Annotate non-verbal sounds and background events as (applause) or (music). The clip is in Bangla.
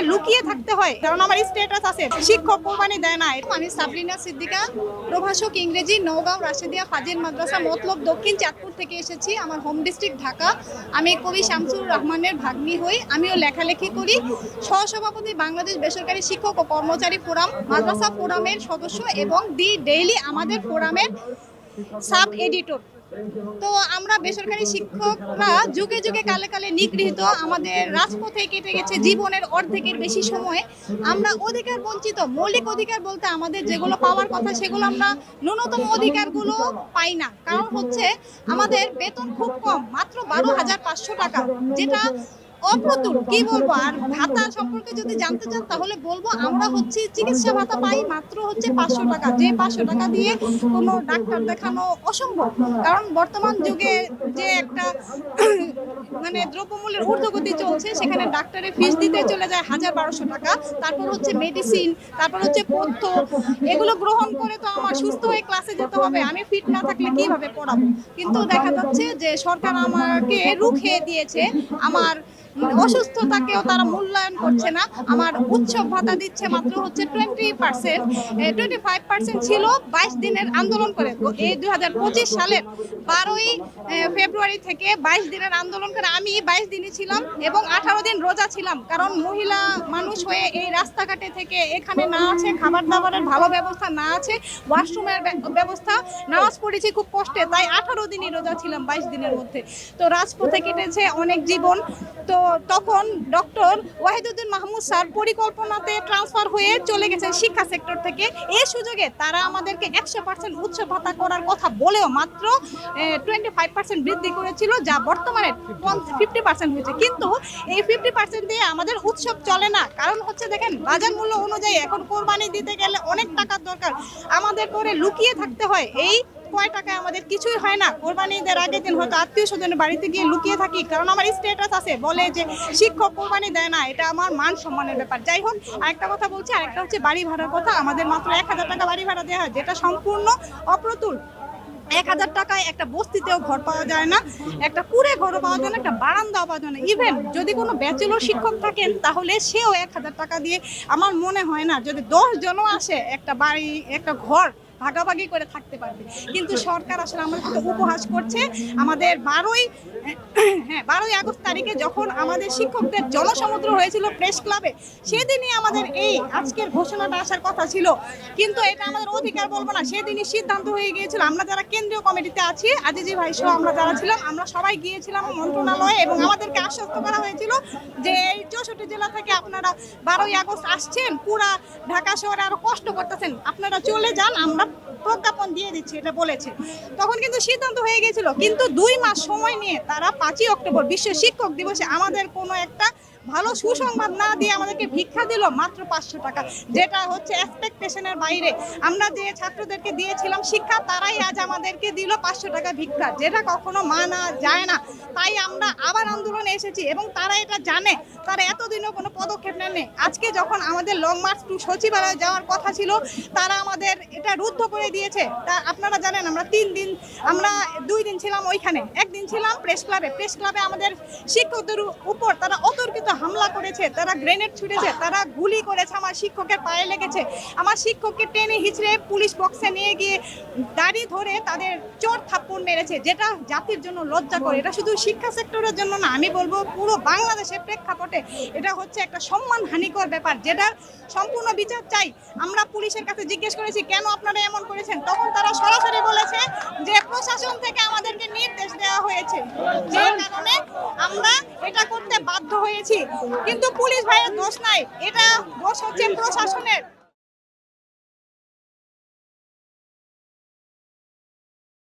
করে লুকিয়ে থাকতে হয়, কারণ আমার স্টেটাস আছে। শিক্ষক কোরবানি দেয় না। আমি সাবরিনা সিদ্দিকা, প্রভাষক ইংরেজি, নওগাঁও, রাশেদিয়া, ফাজিল মাদ্রাসা, মতলব দক্ষিণ চাঁদপুর থেকে এসেছি, আমার হোম ডিস্ট্রিক্ট ঢাকা। আমি কবি শামসুর রহমানের ভাগ্নি হই, আমিও লেখালেখি করি। সহসভাপতি বাংলাদেশ বেসরকারি শিক্ষক ও কর্মচারী ফোরাম, মাদ্রাসা ফোরামের সদস্য এবং দি ডেইলি আমাদের ফোরামের সাব এডিটর তো আমরা বেসরকারি শিক্ষকরা যুগে যুগে কালে কালে নিগৃহীত, আমাদের রাজপথে কেটে গেছে জীবনের অর্ধেকের বেশি সময়ে। আমরা অধিকার বঞ্চিত, মৌলিক অধিকার বলতে আমাদের যেগুলো পাওয়ার কথা, সেগুলো আমরা ন্যূনতম অধিকারগুলো পাই না। কারণ হচ্ছে, আমাদের বেতন খুব কম, মাত্র বারো হাজার পাঁচশো টাকা, যেটা অপ্রতুল, কি বলব? আর ভাতা সম্পর্কে যদি জানতে চান, তাহলে বলব আমরা হচ্ছে চিকিৎসা ভাতা পাই মাত্র হচ্ছে পাঁচশো টাকা। যে পাঁচশো টাকা দিয়ে কোনো ডাক্তার দেখানো অসম্ভব। কারণ বর্তমান যুগে যে একটা (coughs) মানে দ্রব্যমূল্যের ঊর্ধ্বগতি চলছে, সেখানে ডাক্তারের ফিস দিতে চলে যায় হাজার বারোশো টাকা। তারপর হচ্ছে মেডিসিন তারপর হচ্ছে পথ্য। এগুলো গ্রহণ করে তো আমার সুস্থ হয়ে ক্লাসে যেতে হবে। আমি ফিট না থাকলে কীভাবে পড়াবো? কিন্তু দেখা যাচ্ছে যে সরকার আমাকে রুখে দিয়েছে আমার অসুস্থতাকেও তারা মূল্যায়ন করছে না। আমার উৎসব ভাতা দিচ্ছে মাত্র হচ্ছে twenty percent twenty five percent ছিল বাইশ দিনের আন্দোলন করে। এই দুই হাজার পঁচিশ সালের বারোই ফেব্রুয়ারি থেকে বাইশ দিনের আন্দোলন করে আমি বাইশ দিনই ছিলাম এবং আঠারো দিন রোজা ছিলাম। কারণ মহিলা হয়ে এই রাস্তাঘাটে থেকে এখানে না আছে খাবার দাবারের ভালো ব্যবস্থা না আছে, ওয়াশরুমের ব্যবস্থা নামাজ পড়েছি খুব কষ্টে, তাই আঠারো দিনই রোজা ছিলাম বাইশ দিনের মধ্যে। তো রাজপথে কেটেছে অনেক জীবন। তো তখন ডক্টর ওয়াহিদুদ্দিন মাহমুদ স্যার পরিকল্পনাতে ট্রান্সফার হয়ে চলে গেছেন শিক্ষা সেক্টর থেকে। এই সুযোগে তারা আমাদেরকে একশো পার্সেন্ট উচ্চ ভাতা করার কথা বলেও মাত্র টোয়েন্টি ফাইভ পার্সেন্ট বৃদ্ধি করেছিল, যা বর্তমানে ফিফটি পার্সেন্ট হয়েছে। কিন্তু এই ফিফটি পার্সেন্ট দিয়ে আমাদের উৎসব চলে না, কারণ হচ্ছে দেখেন, বাজার মূল্য অনুযায়ী এখন কোরবানি দিতে গেলে অনেক টাকার দরকার। আমাদের করে লুকিয়ে থাকতে হয়। এই কয় টাকায় আমাদের কিছুই হয় না। কোরবানি ঈদের আগের দিন হয়তো আত্মীয় স্বজনের বাড়িতে গিয়ে লুকিয়ে থাকি, কারণ আমার স্টেটাস আছে। বলে যে, শিক্ষক কোরবানি দেয় না, এটা আমার মান সম্মানের ব্যাপার। যাই হোক, আরেকটা কথা বলছি, আরেকটা হচ্ছে বাড়ি ভাড়ার কথা। আমাদের মাত্র এক হাজার টাকা বাড়ি ভাড়া দেওয়া হয়, যেটা সম্পূর্ণ অপ্রতুল। এক হাজার টাকায় একটা বস্তিতেও ঘর পাওয়া যায় না, একটা কুড়ে ঘরও পাওয়া যায় না, একটা বারান্দাও পাওয়া যায় না। ইভেন যদি কোনো ব্যাচেলর শিক্ষক থাকেন, তাহলে সেও এক হাজার টাকা দিয়ে, আমার মনে হয় না, যদি দশ জনও আসে একটা বাড়ি, একটা ঘর ভাগাভাগি করে থাকতে পারবে। কিন্তু সরকার আসলে আমাদের উপহাস করছে। আমাদের বারোই হ্যাঁ বারোই আগস্ট তারিখে যখন আমাদের শিক্ষকদের জনসমুদ্র হয়েছিল প্রেস ক্লাবে, সেদিনই আমাদের এই আজকের ঘোষণাটা আসার কথা ছিল। কিন্তু এটা আমাদের অধিকার বলব না, সেদিনই সিদ্ধান্ত হয়ে গিয়েছিল। আমরা যারা কেন্দ্রীয় কমিটিতে আছি, আজিজি ভাই সহ আমরা যারা ছিলাম, আমরা সবাই গিয়েছিলাম মন্ত্রণালয়ে এবং আমাদেরকে আশ্বস্ত করা হয়েছিল যে এই চৌষট্টি জেলা থেকে আপনারা বারোই আগস্ট আসছেন, পুরা ঢাকা শহরে আরও কষ্ট করতেছেন। আপনারা চলে যান, আমরা প্রজ্ঞাপন দিয়ে দিচ্ছি, এটা বলেছে। তখন কিন্তু সিদ্ধান্ত হয়ে গেছিল কিন্তু দুই মাস সময় নিয়ে তারা পাঁচই অক্টোবর বিশ্ব শিক্ষক দিবসে আমাদের কোনো একটা ভালো সুসংবাদ না দিয়ে আমাদেরকে ভিক্ষা দিল মাত্র পাঁচশো টাকা, যেটা হচ্ছে এক্সপেকটেশনের বাইরে। আমরা যে ছাত্রদেরকে দিয়েছিলাম শিক্ষা, তারাই আজ আমাদেরকে দিল পাঁচশো টাকা ভিক্ষা, যেটা কখনো মানা যায় না। তাই আমরা আবার আন্দোলনে এসেছি এবং তারা এটা জানে তারা এতদিনও কোনো পদক্ষেপ নেননি। আজকে যখন আমাদের লং মার্চ টু সচিবালয়ে যাওয়ার কথা ছিল, তারা আমাদের এটা রুদ্ধ করে দিয়েছে। তা আপনারা জানেন, আমরা তিন দিন, আমরা দুই দিন ছিলাম ওইখানে। একদিন ছিলাম প্রেস ক্লাবে প্রেস ক্লাবে আমাদের শিক্ষকদের উপর তারা অতর্কিত হামলা করেছে, তারা গ্রেনেড ছুটেছে তারা গুলি করেছে আমার শিক্ষকের পায়ে লেগেছে। আমার শিক্ষককে টেনে হিচড়ে পুলিশ বক্সে নিয়ে গিয়ে দাড়ি ধরে তাদের চোর থাপ্পড় মেরেছে, যেটা জাতির জন্য লজ্জা করে এটা শুধু শিক্ষা সেক্টরের জন্য না, আমি বলব পুরো বাংলাদেশের প্রেক্ষাপটে এটা হচ্ছে একটা সম্মান হানিকর ব্যাপার, যেটা সম্পূর্ণ বিচার চাই। আমরা পুলিশের কাছে জিজ্ঞেস করেছি, কেন আপনারা এমন করেছেন? তখন তারা সরাসরি বলেছে যে, প্রশাসন থেকে আমাদেরকে নির্দেশ দেওয়া হয়েছে। যে কারণে আমরা এটা করতে বাধ্য হয়েছি। কিন্তু পুলিশ ভাইয়ের দোষ নাই, এটা দোষ হচ্ছে প্রশাসনের।